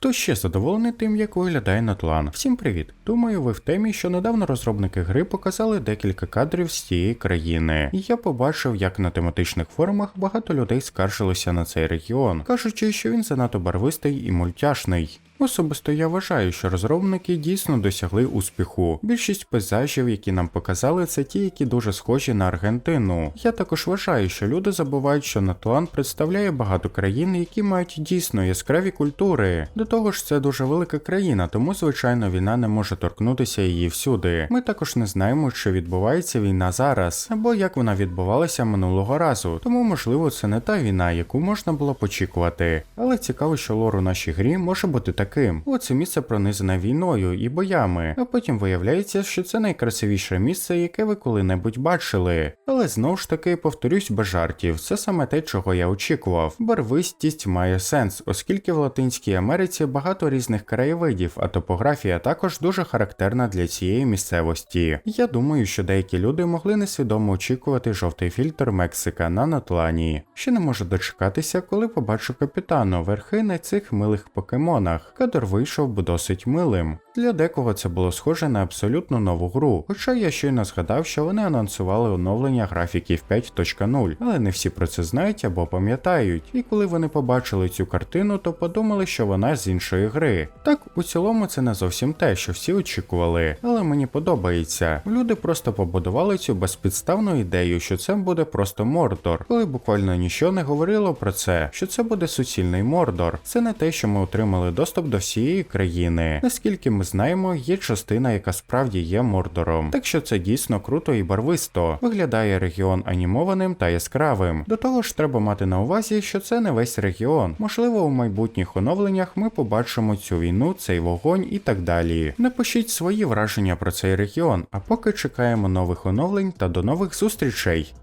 Хто ще задоволений тим, як виглядає Натлан? Всім привіт! Думаю, ви в темі, що недавно розробники гри показали декілька кадрів з цієї країни, і я побачив, як на тематичних форумах багато людей скаржилися на цей регіон, кажучи, що він занадто барвистий і мультяшний. Особисто я вважаю, що розробники дійсно досягли успіху. Більшість пейзажів, які нам показали, це ті, які дуже схожі на Аргентину. Я також вважаю, що люди забувають, що Натлан представляє багато країн, які мають дійсно яскраві культури. До того ж, це дуже велика країна, тому звичайно війна не може торкнутися її всюди. Ми також не знаємо, чи відбувається війна зараз, або як вона відбувалася минулого разу. Тому можливо це не та війна, яку можна було почікувати. Але цікаво, що лор у нашій грі може бути таким. Оце місце пронизане війною і боями, а потім виявляється, що це найкрасивіше місце, яке ви коли-небудь бачили. Але знову ж таки повторюсь без жартів, це саме те, чого я очікував. Барвистість має сенс, оскільки в Латинській Америці багато різних краєвидів, а топографія також дуже характерна для цієї місцевості. Я думаю, що деякі люди могли несвідомо очікувати жовтий фільтр Мексика на Натлані. Ще не можу дочекатися, коли побачу капітану верхи на цих милих покемонах. Кадр вийшов би досить милим. Для декого це було схоже на абсолютно нову гру, хоча я щойно згадав, що вони анонсували оновлення графіків 5.0, але не всі про це знають або пам'ятають. І коли вони побачили цю картину, то подумали, що вона з іншої гри. Так, у цілому це не зовсім те, що всі очікували, але мені подобається. Люди просто побудували цю безпідставну ідею, що це буде просто Мордор, коли буквально нічого не говорило про це, що це буде суцільний Мордор. Це не те, що ми отримали доступ до всієї країни. Наскільки ми знаємо, є частина, яка справді є Мордором. Так що це дійсно круто і барвисто. Виглядає регіон анімованим та яскравим. До того ж, треба мати на увазі, що це не весь регіон. Можливо, у майбутніх оновленнях ми побачимо цю війну, цей вогонь і так далі. Напишіть свої враження про цей регіон, а поки чекаємо нових оновлень та до нових зустрічей.